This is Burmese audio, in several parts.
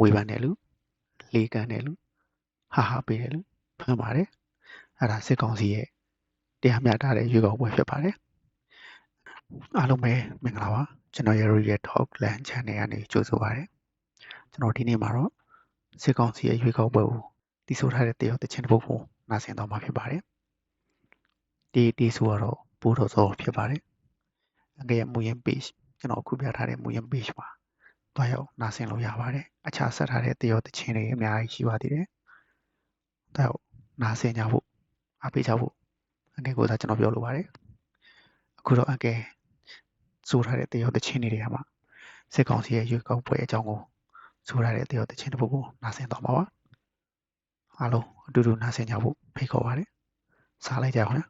ဝေဖန်တယ်လူလေကန်တယ်လူဟာဟာပေးတယ်လူဖမ်းပါတယ်အဲ့ဒါစစ်ကောင်စီရဲ့တရားမျှတတဲ့ရွေးကောက်ပွဲဖြစ်ပါတယ်အားလုံးပဲမင်္ဂလာပါကျွန်တော်ရဲ့ Real Talk Land Channel ကနေကြိုဆိုပါရစေကျွန်တော်ဒီနေ့မှာတော့စစ်ကောင်စီရဲ့ရွေးကောက်ပွဲကိုတည်ဆိုထားတဲ့တရုတ်တချင်းတစ်ပုဒ်ကိုနားဆင်တော့မှာဖြစ်ပါတယ်ဒီတည်ဆိုတော့ပိုးတော်စောဖြစ်ပါတယ်အကရဲ့မူရင်း page ကျွန်တော်အခုပြထားတဲ့မူရင်း page မှာ တွားရောက်နားဆင်လို့ရပါတယ်အခြားဆက်ထားတဲ့တရုတ်တချင်းတွေအများကြီးရှိပါသေးတယ်တွားရောက်နားဆင်ကြဖို့အားပေးကြဖို့အကဲကိုသာကျွန်တော်ပြောလိုပါတယ်အခုတော့အကဲဆိုထားတဲ့တရုတ်တချင်းတွေထဲမှာစစ်ကောင်စီရဲ့ရွေးကောက်ပွဲအကြောင်းကိုဆိုထားတဲ့တရုတ်တချင်းတစ်ပုဒ်ကိုနားဆင်တော့မှာပါအားလုံးအတူတူနားဆင်ကြဖို့ဖိတ်ခေါ်ပါတယ်စားလိုက်ကြအောင်နော်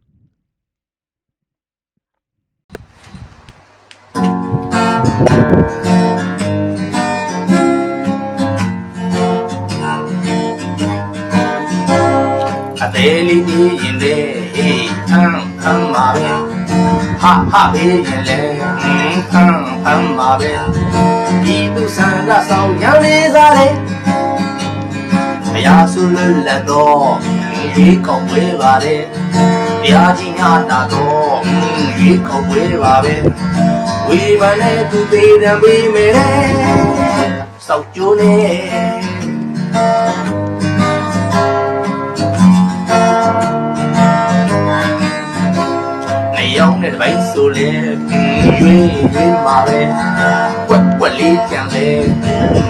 ဖမ်းဖမ်းပါပဲဟာဟာဘေးရင်လေဟင်းဖမ်းဖမ်းပါပဲဒီသူဆန္ဒဆောင်ရန်လေးစားလေဘုရားဆုလွတ်လပ်တော့ရေကောက်ဝဲပါလေဘုရားကြီးညာတာတော့ရေကောက်ဝဲပါပဲဝေဘာနဲ့သူသေးတယ်ပေးမယ်စောက်ကျိုးနေ ပိုက်ဆိုလေရွေးရွေးမှာပဲကွက်ကွက်လေးကြံလေ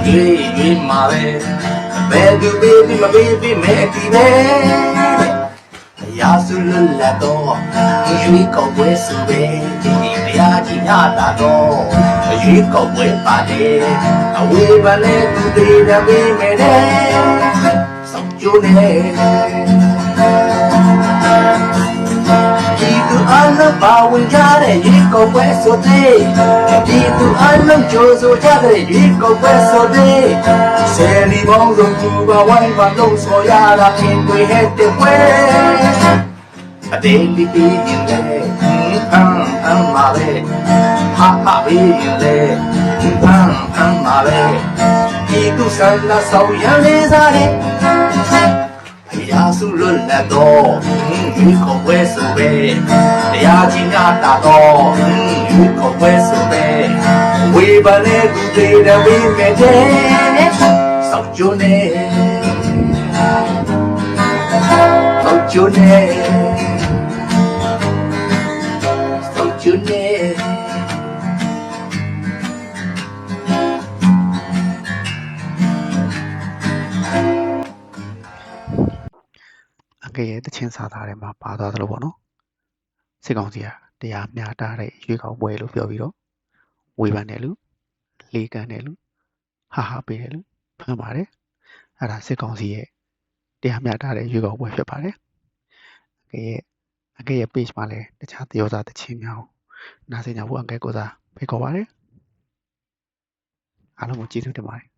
ရွေးရွေးမှာပဲဘယ်သူပေးပြီးမပေးပြီးမဲအတီပဲရာစုလွတ်လပ်တော့ရွေးကောက်ပွဲဆိုပဲဒီဘုရားကြီးညတာတော့ရွေးကောက်ပွဲပါတယ်အဝေးပါလေသူသေးတယ်ပေးမယ်တဲ့စောင့်ကြိုးနေ ပါဝင်ကြတဲ့ရေကုန်ပွဲဆိုတဲ့ဒီသူအလုံးကြိုးဆိုကြတဲ့ရေကုန်ပွဲဆိုတဲ့ဆယ်လီပေါင်းစုံသူကဝိုင်းပါလို့ဆိုရတာခင်တွေဟဲ့တဲ့ပွဲအတေးလီပြီးရင်လေအမ်အမ်ပါပဲဟာဟာပြီးရင်လေအမ်အမ်ပါပဲဒီသူဆန္ဒဆောင်ရန်လေးစားတဲ့ ဘုရားစုလွတ်လပ်တော့ယူကိုဝဲဆိုပဲတရားကြီးများတာတော့ယူကိုဝဲဆိုပဲဝေဘာလေသူသေးတယ်ဝေမဲ့တဲ့စောက်ကျိုးနေစောက်ကျိုးနေစော အကရဲ့တချင်းစာသားထဲမှာပါသွားသလိုပေါ့နော်စစ်ကောင်စီကတရားမျှတတဲ့ရွေးကောက်ပွဲလို့ပြောပြီးတော့ဝေဖန်တယ်လူလေကန်တယ်လူဟာဟာပေးတယ်လူဖမ်းပါတယ်အဲ့ဒါစစ်ကောင်စီရဲ့တရားမျှတတဲ့ရွေးကောက်ပွဲဖြစ်ပါတယ်အကရဲ့အကရဲ့ page မှာလည်းတခြားသရောစာတချင်းများကိုနားဆင်ကြဖို့အကဲကိုစားဖိတ်ခေါ်ပါတယ်အားလုံးကိုကျေးဇူးတင်ပါတယ်